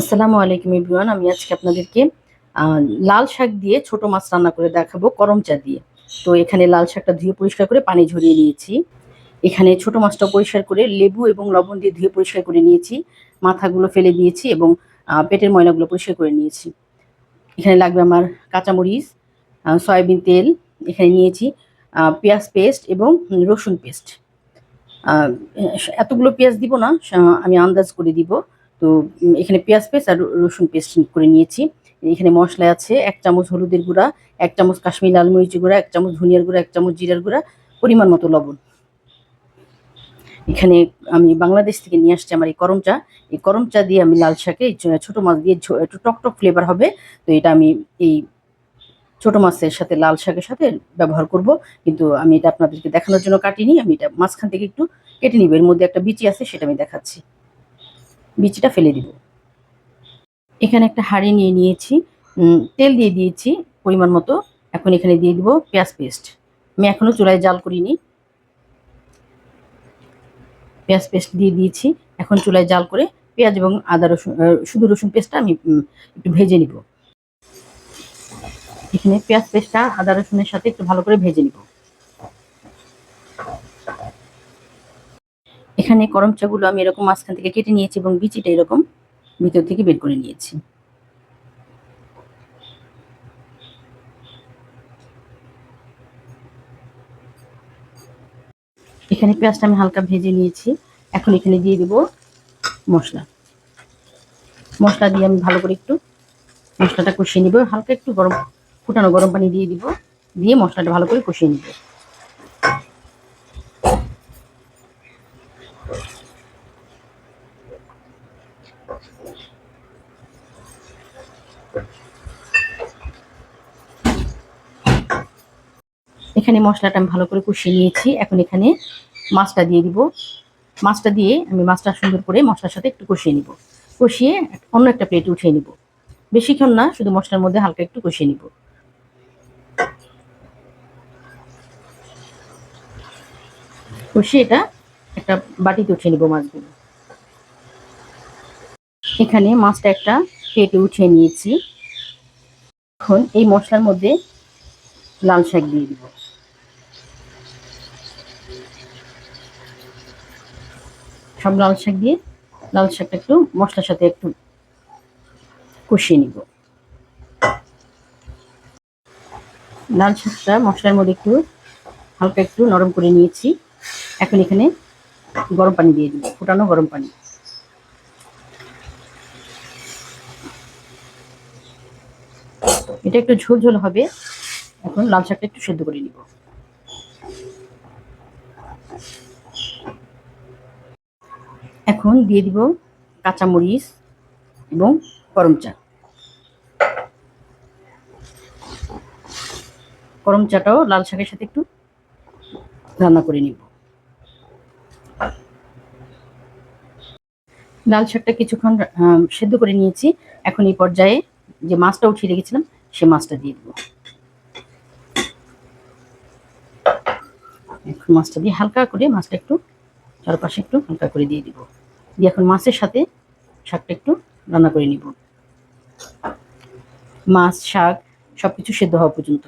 আসসালামু আলাইকুম এভরিওয়ান, আমি আজকে আপনাদেরকে লাল শাক দিয়ে ছোট মাছ রান্না করে দেখাবো করম চা দিয়ে। তো এখানে লাল শাকটা ধুয়ে পরিষ্কার করে পানি ঝরিয়ে নিয়েছি। এখানে ছোট মাছটা পরিষ্কার করে লেবু এবং লবণ দিয়ে ধুয়ে পরিষ্কার করে নিয়েছি। মাথাগুলো ফেলে দিয়েছি এবং পেটের ময়লাগুলো পরিষ্কার করে নিয়েছি। এখানে লাগবে আমার কাঁচামরিচ সয়াবিন তেল, এখানে নিয়েছি পেঁয়াজ পেস্ট এবং রসুন পেস্ট। এতগুলো পেঁয়াজ দিব না আমি আন্দাজ করে দিব। তো এখানে পেঁয়াজ পেস্ট আর রসুন পেস্ট করে নিয়েছি। এখানে মশলা আছে এক চামচ হলুদের গুঁড়া, এক চামচ কাশ্মীর লাল মরিচের গুঁড়া, এক চামচ ধনিয়ার গুঁড়া, এক চামচ জিরার গুঁড়া, পরিমাণ মতো লবণ। এখানে আমি বাংলাদেশ থেকে নিয়ে আসছি আমার এই করম চা এই করম চা দিয়ে আমি লাল শাকে ছোটো মাছ দিয়ে একটু টক টক ফ্লেভার হবে। তো এটা আমি এই ছোট মাছের সাথে লাল শাকের সাথে ব্যবহার করব। কিন্তু আমি এটা আপনাদেরকে দেখানোর জন্য কাটিনি। আমি এটা মাঝখান থেকে একটু কেটে নিব। এর মধ্যে একটা বিচি আছে, সেটা আমি দেখাচ্ছি। বিচিটা ফেলে দিব। এখানে একটা হাঁড়ি নিয়ে নিয়েছি তেল দিয়ে দিয়েছি পরিমাণ মতো। এখন এখানে দিয়ে দিব পেঁয়াজ পেস্ট। আমি এখনও চুলায় জাল করিনি। পেঁয়াজ পেস্ট দিয়ে দিয়েছি। এখন চুলায় জাল করে পেঁয়াজ এবং আদা রসুন শুধু রসুন পেস্টটা আমি একটু ভেজে নিব। এখানে পেঁয়াজ পেস্টটা আদা রসুনের সাথে একটু ভালো করে ভেজে নিব। এখানে করম চাগুলো আমি এরকম মাঝখান থেকে কেটে নিয়েছি এবং বিচিটা এরকম ভিতর থেকে বের করে নিয়েছি। এখানে পেঁয়াজটা আমি হালকা ভেজে নিয়েছি। এখন এখানে দিয়ে দেব মশলা। মশলা দিয়ে আমি ভালো করে একটু মশলাটা কষিয়ে নিব। হালকা একটু গরম, ফুটানো গরম পানি দিয়ে দিব। দিয়ে মশলাটা ভালো করে কষিয়ে নিব। এখানে মশলাটা আমি ভালো করে কষিয়ে নিয়েছি। এখন এখানে মাছটা দিয়ে দিব। মাছটা দিয়ে আমি মাছটা সুন্দর করে মশলার সাথে একটু কষিয়ে নিব। কষিয়ে অন্য একটা প্লেটে উঠিয়ে নিব। বেশিক্ষণ না, শুধু মশলার মধ্যে হালকা একটু কষিয়ে নিব। কষিয়ে এটা একটা বাটিতে উঠিয়ে নিব মাছগুলো। এখানে মাছটা একটা প্লেটে উঠিয়ে নিয়েছি। এখন এই মশলার মধ্যে লাল শাক দিয়ে দিব। সব লাল শাক দিয়ে লাল শাকটা একটু মশলার সাথে একটু কষিয়ে নিব। লাল শাকটা মশলার মধ্যে একটু হালকা একটু নরম করে নিয়েছি। এখন এখানে গরম পানি দিয়ে দিব, ফুটানো গরম পানি। এটা একটু ঝোল ঝোল হবে, এখন লাল শাকটা একটু সেদ্ধ করে নিব। এখন দিয়ে দিব কাঁচামরিচ এবং গরম চা। গরম চাটাও লাল শাকের সাথে একটু রান্না করে নিব। লাল শাকটা কিছুক্ষণ সেদ্ধ করে নিয়েছি। এখন এই পর্যায়ে যে মাছটা উঠিয়ে রেখেছিলাম, সে মাছটা দিয়ে দেবো। এখন মাছটা দিয়ে হালকা করে মাছটা একটু, চারপাশে একটু হালকা করে দিয়ে দিব। দিয়ে এখন মাছের সাথে শাকটা একটু রান্না করে নিব। মাছ, শাক সব কিছু সেদ্ধ হওয়া পর্যন্ত।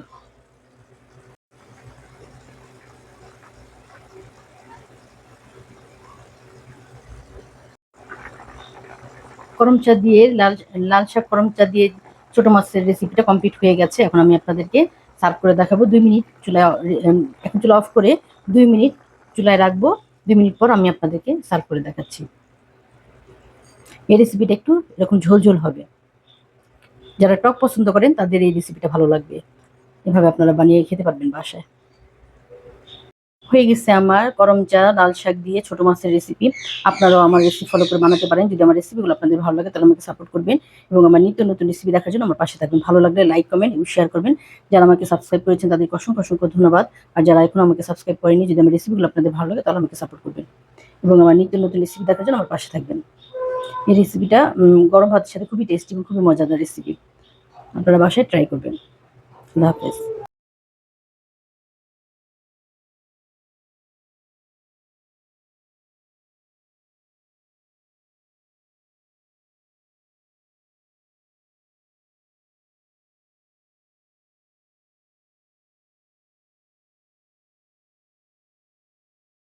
করম চা দিয়ে, লাল লাল শাক করম চা দিয়ে ছোট মাছের রেসিপিটা কমপ্লিট হয়ে গেছে। এখন আমি আপনাদেরকে সার্ভ করে দেখাবো। দুই মিনিট চুলায় এখন চুলা অফ করে দুই মিনিট চুলায় রাখব। দুই মিনিট পর আমি আপনাদেরকে সার্ভ করে দেখাচ্ছি। এই রেসিপিটা একটু এরকম ঝোল ঝোল হবে। যারা টক পছন্দ করেন, তাদের এই রেসিপিটা ভালো লাগবে। এভাবে আপনারা বানিয়ে খেতে পারবেন বাসায়। হয়ে গেছে আমার করম চা লাল শাক দিয়ে ছোট মাছের রেসিপি আপনারাও আমার রেসিপি ফলো করে বানাতে পারেন। যদি আমার রেসিপিগুলো আপনাদের ভালো লাগে, তাহলে আমাকে সাপোর্ট করবেন এবং আমার নিত্য নতুন রেসিপি দেখার জন্য আমার পাশে থাকবেন। ভালো লাগলে লাইক কমেন্ট এবং শেয়ার করবেন। যারা আমাকে সাবস্ক্রাইব করেছেন, তাদেরকে অসংখ্য অসংখ্য ধন্যবাদ। আর যারা এখনও আমাকে সাবস্ক্রাইব করেনি, যদি আমার রেসিপিগুলো আপনাদের ভালো লাগে, তাহলে আমাকে সাপোর্ট করবেন এবং আমার নিত্য নতুন রেসিপি দেখার জন্য আমার পাশে থাকবেন। এই রেসিপিটা গরম ভাতের সাথে খুবই টেস্টি এবং খুবই মজাদার রেসিপি আপনারা বাসায় ট্রাই করবেন। আল্লাহ হাফেজ।